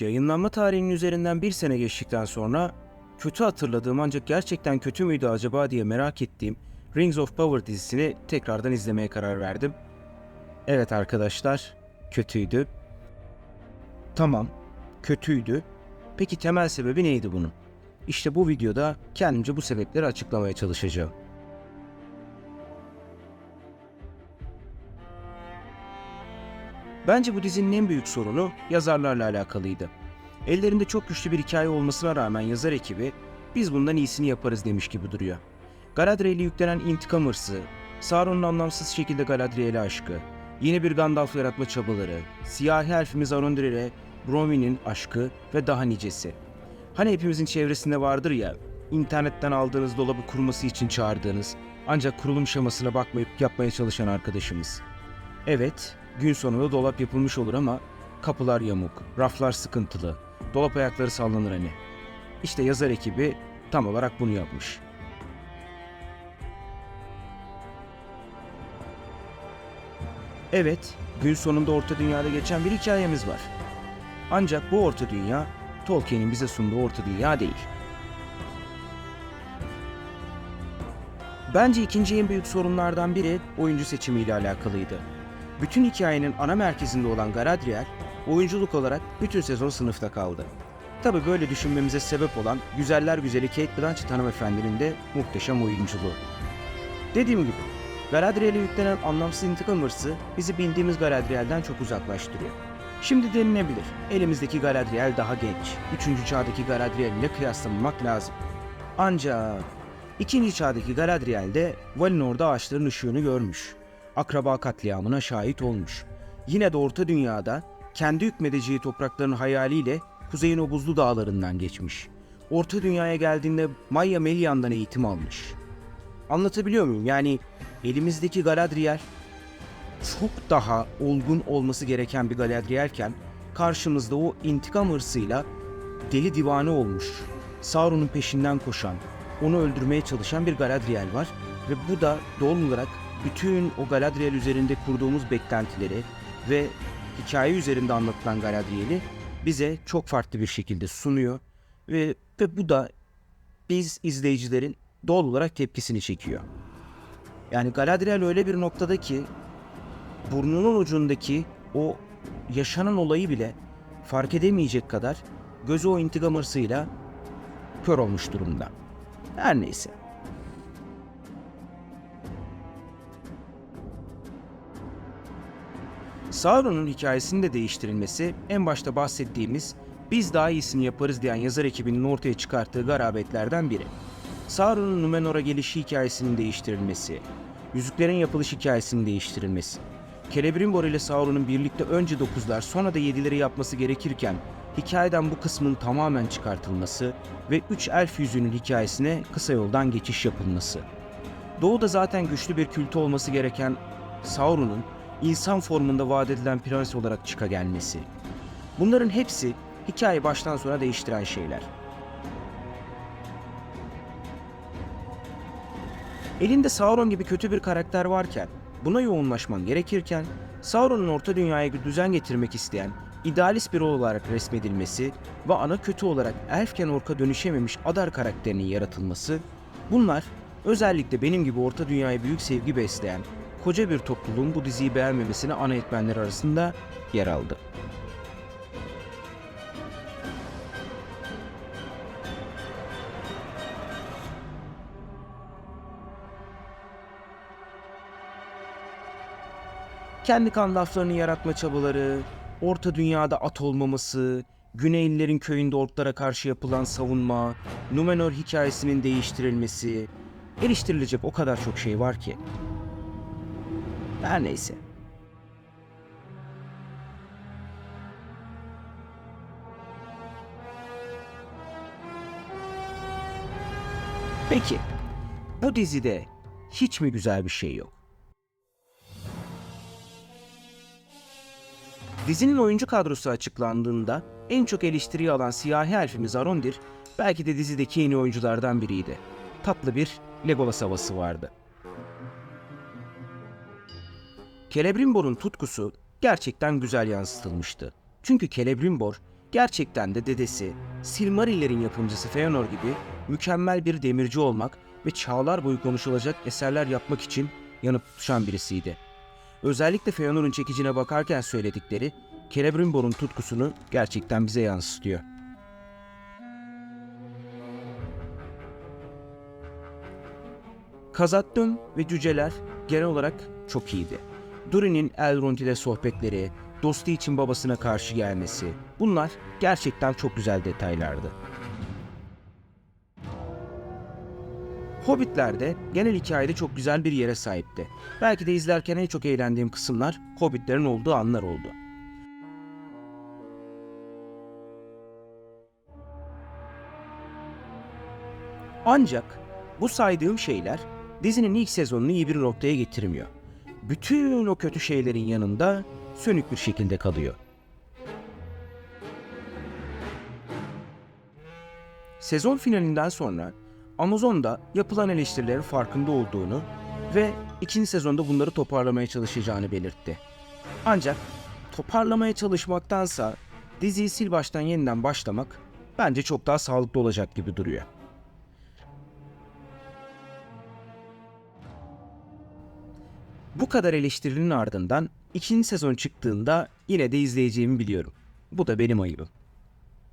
Yayınlanma tarihinin üzerinden bir sene geçtikten sonra kötü hatırladığım ancak gerçekten kötü müydü acaba diye merak ettiğim Rings of Power dizisini tekrardan izlemeye karar verdim. Evet arkadaşlar, kötüydü. Tamam, kötüydü. Peki temel sebebi neydi bunun? İşte bu videoda kendimce bu sebepleri açıklamaya çalışacağım. Bence bu dizinin en büyük sorunu yazarlarla alakalıydı. Ellerinde çok güçlü bir hikaye olmasına rağmen yazar ekibi biz bundan iyisini yaparız demiş gibi duruyor. Galadriel'e yüklenen intikam hırsı, Sauron'un anlamsız şekilde Galadriel'e aşkı, yeni bir Gandalf yaratma çabaları, siyahi elfimiz Arundur'e Bromin'in aşkı ve daha nicesi. Hani hepimizin çevresinde vardır ya, internetten aldığınız dolabı kurması için çağırdığınız, ancak kurulum şemasına bakmayıp yapmaya çalışan arkadaşımız. Evet, gün sonunda dolap yapılmış olur ama kapılar yamuk, raflar sıkıntılı, dolap ayakları sallanır hani. İşte yazar ekibi tam olarak bunu yapmış. Evet, gün sonunda Orta Dünya'da geçen bir hikayemiz var. Ancak bu Orta Dünya, Tolkien'in bize sunduğu Orta Dünya değil. Bence ikinci en büyük sorunlardan biri oyuncu seçimiyle alakalıydı. Bütün hikayenin ana merkezinde olan Galadriel, oyunculuk olarak bütün sezon sınıfta kaldı. Tabi böyle düşünmemize sebep olan güzeller güzeli Kate Blanchett hanımefendinin de muhteşem oyunculuğu. Dediğim gibi, Galadriel'e yüklenen anlamsız intikam hırsı bizi bildiğimiz Galadriel'den çok uzaklaştırıyor. Şimdi denilebilir, elimizdeki Galadriel daha genç, 3. çağdaki Galadriel ile kıyaslamamak lazım. Ancak ikinci çağdaki Galadriel de Valinor'da ağaçların ışığını görmüş. Akraba katliamına şahit olmuş. Yine de Orta Dünya'da kendi hükmedeceği toprakların hayaliyle kuzeyin o buzlu dağlarından geçmiş. Orta Dünya'ya geldiğinde Maya Melian'dan eğitim almış. Anlatabiliyor muyum? Yani elimizdeki Galadriel çok daha olgun olması gereken bir Galadriel'ken karşımızda o intikam hırsıyla deli divane olmuş, Sauron'un peşinden koşan, onu öldürmeye çalışan bir Galadriel var ve bu da doğal olarak bütün o Galadriel üzerinde kurduğumuz beklentileri ve hikaye üzerinde anlatılan Galadriel'i bize çok farklı bir şekilde sunuyor ve, ve bu da biz izleyicilerin doğal olarak tepkisini çekiyor. Yani Galadriel öyle bir noktada ki burnunun ucundaki o yaşanan olayı bile fark edemeyecek kadar gözü o intikam hırsıyla kör olmuş durumda. Her neyse. Sauron'un hikayesinin de değiştirilmesi en başta bahsettiğimiz biz daha iyisini yaparız diyen yazar ekibinin ortaya çıkarttığı garabetlerden biri. Sauron'un Numenor'a gelişi hikayesinin değiştirilmesi, yüzüklerin yapılış hikayesinin değiştirilmesi, Celebrimbor ile Sauron'un birlikte önce dokuzlar sonra da yedileri yapması gerekirken hikayeden bu kısmın tamamen çıkartılması ve üç elf yüzüğünün hikayesine kısa yoldan geçiş yapılması. Doğu'da zaten güçlü bir kültü olması gereken Sauron'un insan formunda vaat edilen prens olarak çıka gelmesi. Bunların hepsi hikayeyi baştan sona değiştiren şeyler. Elinde Sauron gibi kötü bir karakter varken, buna yoğunlaşman gerekirken, Sauron'un orta dünyaya bir düzen getirmek isteyen, idealist biri olarak resmedilmesi ve ana kötü olarak elfken orka dönüşememiş Adar karakterinin yaratılması, bunlar özellikle benim gibi orta dünyaya büyük sevgi besleyen, koca bir topluluğun bu diziyi beğenmemesine ana etmenler arasında yer aldı. Kendi kan laflarını yaratma çabaları, Orta Dünya'da at olmaması, Güneylilerin köyünde orklara karşı yapılan savunma, Numenor hikayesinin değiştirilmesi, eleştirilecek o kadar çok şey var ki. Her neyse. Peki, bu dizide hiç mi güzel bir şey yok? Dizinin oyuncu kadrosu açıklandığında en çok eleştiriyi alan siyahi elfimiz Arondir belki de dizideki yeni oyunculardan biriydi. Tatlı bir Legolas havası vardı. Celebrimbor'un tutkusu gerçekten güzel yansıtılmıştı. Çünkü Celebrimbor gerçekten de dedesi, Silmarillerin yapımcısı Feanor gibi mükemmel bir demirci olmak ve çağlar boyu konuşulacak eserler yapmak için yanıp tutuşan birisiydi. Özellikle Feanor'un çekicine bakarken söyledikleri Celebrimbor'un tutkusunu gerçekten bize yansıtıyor. Kazattım ve cüceler genel olarak çok iyiydi. Durin'in Elrond ile sohbetleri, dostu için babasına karşı gelmesi, bunlar gerçekten çok güzel detaylardı. Hobbitler de genel hikayede çok güzel bir yere sahipti. Belki de izlerken en çok eğlendiğim kısımlar Hobbitlerin olduğu anlar oldu. Ancak bu saydığım şeyler dizinin ilk sezonunu iyi bir noktaya getirmiyor. Bütün o kötü şeylerin yanında sönük bir şekilde kalıyor. Sezon finalinden sonra Amazon'da yapılan eleştirilerin farkında olduğunu ve ikinci sezonda bunları toparlamaya çalışacağını belirtti. Ancak toparlamaya çalışmaktansa diziyi sil baştan yeniden başlamak bence çok daha sağlıklı olacak gibi duruyor. Bu kadar eleştirinin ardından ikinci sezon çıktığında yine de izleyeceğimi biliyorum. Bu da benim ayıbım.